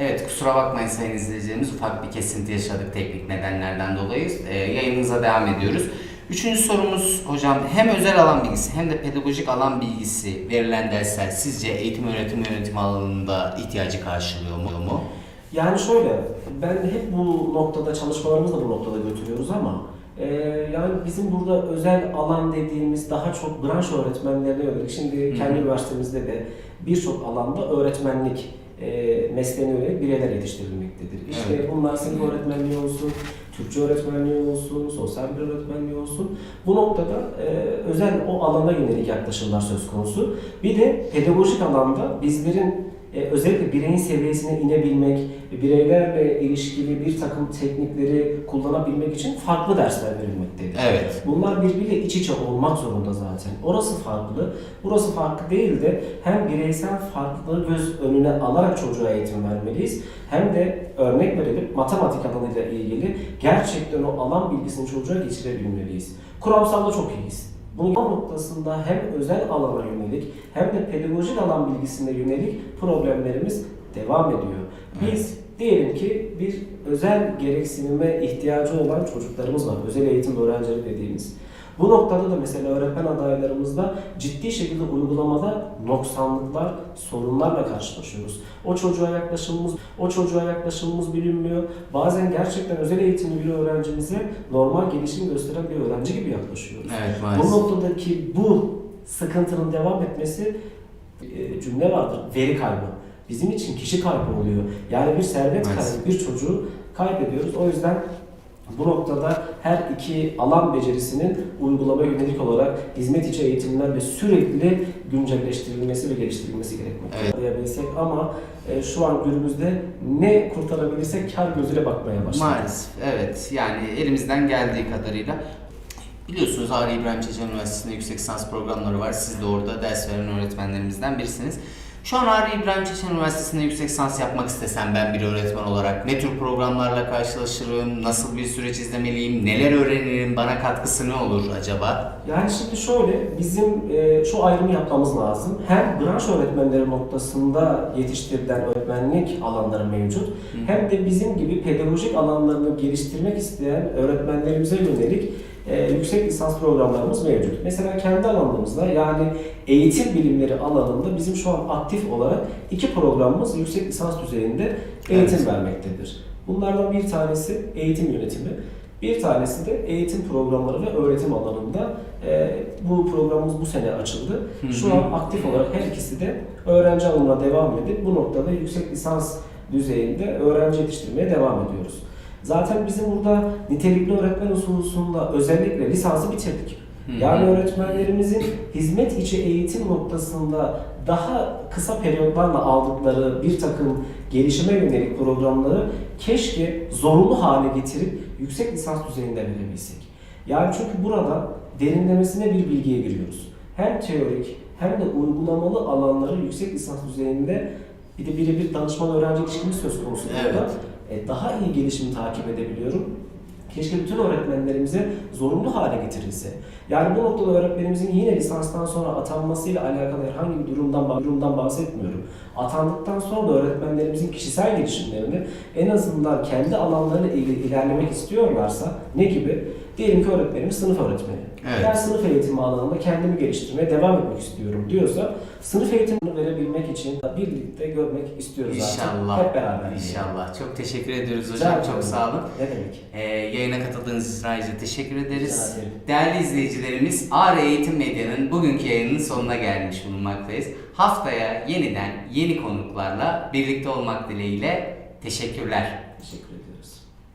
Evet kusura bakmayın sayın izleyicilerimiz ufak bir kesinti yaşadık teknik nedenlerden dolayı. Ee, yayınımıza devam ediyoruz. Üçüncü sorumuz hocam hem özel alan bilgisi hem de pedagojik alan bilgisi verilen dersler sizce eğitim öğretim yönetimi alanında ihtiyacı karşılıyor mu? Yani şöyle, ben hep bu noktada çalışmalarımızı da bu noktada götürüyoruz ama e, yani bizim burada özel alan dediğimiz daha çok branş öğretmenlerine yönelik. Şimdi kendi Hı hı. üniversitemizde de birçok alanda öğretmenlik e, mesleğine yönelik bireyler yetiştirilmektedir. İşte Evet. bunlar sınıf öğretmenliği olsun, Türkçe öğretmenliği olsun, sosyal bir öğretmenliği olsun. Bu noktada e, özel o alana yönelik yaklaşımlar söz konusu. Bir de pedagojik alanda bizlerin e, özellikle bireyin seviyesine inebilmek, bireylerle ilişkili bir takım teknikleri kullanabilmek için farklı dersler verilmektedir. Evet. Bunlar birbiriyle iç içe olmak zorunda zaten. Orası farklı, burası farklı değil de hem bireysel farklılığı göz önüne alarak çocuğa eğitim vermeliyiz hem de örnek verelim matematik alanıyla ilgili gerçekten o alan bilgisini çocuğa geçirebilmeliyiz. Kuramsalda çok iyiyiz. Bunun noktasında hem özel alana yönelik hem de pedagojik alan bilgisine yönelik problemlerimiz devam ediyor. Biz diyelim ki bir özel gereksinime ihtiyacı olan çocuklarımız var. Özel eğitim öğrencileri dediğimiz. Bu noktada da mesela öğretmen adaylarımızda ciddi şekilde uygulamada noksanlıklar, sorunlarla karşılaşıyoruz. O çocuğa yaklaşımımız, o çocuğa yaklaşımımız bilinmiyor. Bazen gerçekten özel eğitimli bir öğrencimize normal gelişim gösteren bir öğrenci gibi yaklaşıyoruz. Evet Bu maalesef. noktadaki bu sıkıntının devam etmesi e, cümle vardır. Veri kaybı. Bizim için kişi kaybı oluyor. Yani bir servet kaybı, bir çocuğu kaybediyoruz. O yüzden bu noktada her iki alan becerisinin uygulama yönelik olarak hizmet içi eğitimlerle sürekli güncelleştirilmesi ve geliştirilmesi gerekmekte. Evet. Ama e, şu an günümüzde ne kurtarabilirsek kar gözüyle bakmaya başladık. Maalesef evet yani elimizden geldiği kadarıyla biliyorsunuz Ağrı İbrahim Çeçen Üniversitesi'nde yüksek lisans programları var. Siz de orada ders veren öğretmenlerimizden birisiniz. Şu an Ağrı İbrahim Çeçen Üniversitesi'nde yüksek lisans yapmak istesem ben bir öğretmen olarak ne tür programlarla karşılaşırım, nasıl bir süreç izlemeliyim, neler öğrenirim, bana katkısı ne olur acaba? Yani şimdi şöyle, bizim e, şu ayrımı yapmamız lazım. Hem branş öğretmenleri noktasında yetiştirilen öğretmenlik alanları mevcut, hem de bizim gibi pedagojik alanlarını geliştirmek isteyen öğretmenlerimize yönelik e, yüksek lisans programlarımız mevcut. Mesela kendi alanımızda yani eğitim bilimleri alanında bizim şu an aktif olarak iki programımız yüksek lisans düzeyinde eğitim vermektedir. Bunlardan bir tanesi eğitim yönetimi, bir tanesi de eğitim programları ve öğretim alanında e, bu programımız bu sene açıldı. Şu an aktif olarak her ikisi de öğrenci alımına devam edip bu noktada yüksek lisans düzeyinde öğrenci yetiştirmeye devam ediyoruz. Zaten bizim burada nitelikli öğretmen hususunda özellikle lisansı bitirdik. Yani öğretmenlerimizin hizmet içi eğitim noktasında daha kısa periyotlarla aldıkları bir takım gelişime yönelik programları keşke zorunlu hale getirip yüksek lisans düzeyinde verebilsek. Yani çünkü burada derinlemesine bir bilgiye giriyoruz. Hem teorik hem de uygulamalı alanları yüksek lisans düzeyinde bir de birebir danışman öğrenci ilişkimiz söz konusu burada. Evet. E, daha iyi gelişimi takip edebiliyorum. Keşke bütün öğretmenlerimize zorunlu hale getirilse. Yani bu noktada öğretmenimizin yine lisanstan sonra atanmasıyla alakalı herhangi bir durumdan, durumdan bahsetmiyorum. Atandıktan sonra da öğretmenlerimizin kişisel gelişimlerini en azından kendi alanlarıyla ilgili ilerlemek istiyorlarsa ne gibi? Diyelim ki öğretmenimiz sınıf öğretmeni. Evet. Ben sınıf eğitimi alanında kendimi geliştirmeye devam etmek istiyorum diyorsa sınıf eğitimini verebilmek için birlikte görmek istiyoruz. İnşallah. Hep beraber. İnşallah. Çok teşekkür ediyoruz hocam. Çok sağ olun. Ne demek? Ee, yayına katıldığınız için ayrıca teşekkür ederiz. Değerli izleyicilerimiz, Ağrı Eğitim Medya'nın bugünkü yayının sonuna gelmiş bulunmaktayız. Haftaya yeniden yeni konuklarla birlikte olmak dileğiyle teşekkürler. Teşekkür ederim.